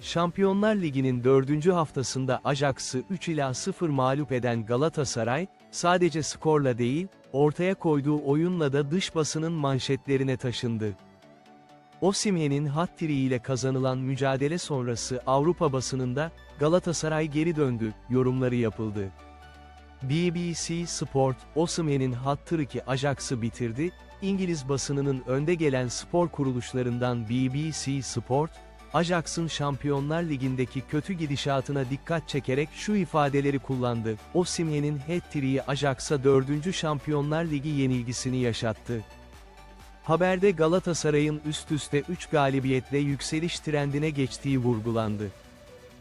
Şampiyonlar Ligi'nin dördüncü haftasında Ajax'ı 3 ila 0 mağlup eden Galatasaray, sadece skorla değil, ortaya koyduğu oyunla da dış basının manşetlerine taşındı. Osimhen'in hat-triği ile kazanılan mücadele sonrası Avrupa basınında, Galatasaray geri döndü, yorumları yapıldı. BBC Sport, Osimhen'in hat-trick'i Ajax'ı bitirdi, İngiliz basınının önde gelen spor kuruluşlarından BBC Sport, Ajax'ın Şampiyonlar Ligi'ndeki kötü gidişatına dikkat çekerek şu ifadeleri kullandı. Osimhen'in hat-trick'i Ajax'a 4. Şampiyonlar Ligi yenilgisini yaşattı. Haberde Galatasaray'ın üst üste 3 galibiyetle yükseliş trendine geçtiği vurgulandı.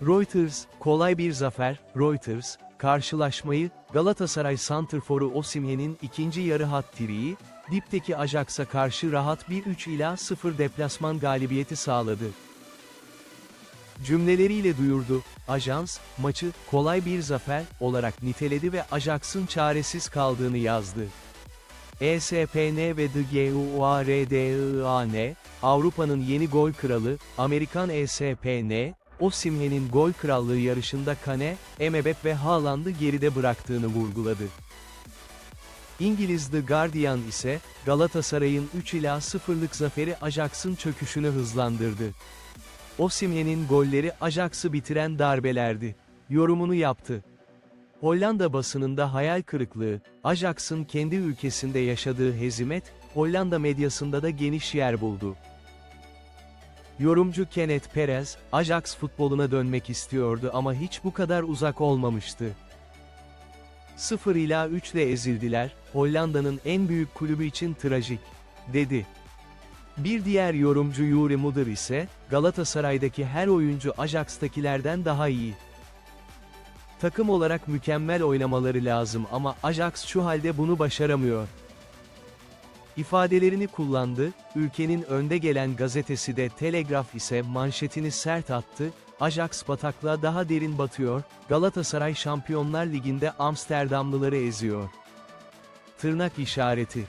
Reuters, kolay bir zafer, Reuters, karşılaşmayı, Galatasaray Santrforu Osimhen'in ikinci yarı hat-triği, dipteki Ajax'a karşı rahat bir 3 ila 0 deplasman galibiyeti sağladı. Cümleleriyle duyurdu, ajans, maçı, kolay bir zafer, olarak niteledi ve Ajax'ın çaresiz kaldığını yazdı. ESPN ve The GUARDIAN, Avrupa'nın yeni gol kralı, Amerikan ESPN, Osimhen'in gol krallığı yarışında Kane, Emebep ve Haaland'ı geride bıraktığını vurguladı. İngiliz The Guardian ise, Galatasaray'ın 3 ila 0'lık zaferi Ajax'ın çöküşünü hızlandırdı. Osimhen'in golleri Ajax'ı bitiren darbelerdi. Yorumunu yaptı. Hollanda basınında hayal kırıklığı, Ajax'ın kendi ülkesinde yaşadığı hezimet, Hollanda medyasında da geniş yer buldu. Yorumcu Kenneth Perez, Ajax futboluna dönmek istiyordu ama hiç bu kadar uzak olmamıştı. 0 ila 3 ile ezildiler, Hollanda'nın en büyük kulübü için trajik, dedi. Bir diğer yorumcu Yuri Mudir ise, Galatasaray'daki her oyuncu Ajax'takilerden daha iyi. Takım olarak mükemmel oynamaları lazım ama Ajax şu halde bunu başaramıyor. İfadelerini kullandı, ülkenin önde gelen gazetesi de Telegraf ise manşetini sert attı, Ajax bataklığa daha derin batıyor, Galatasaray Şampiyonlar Ligi'nde Amsterdamlıları eziyor. Tırnak işareti.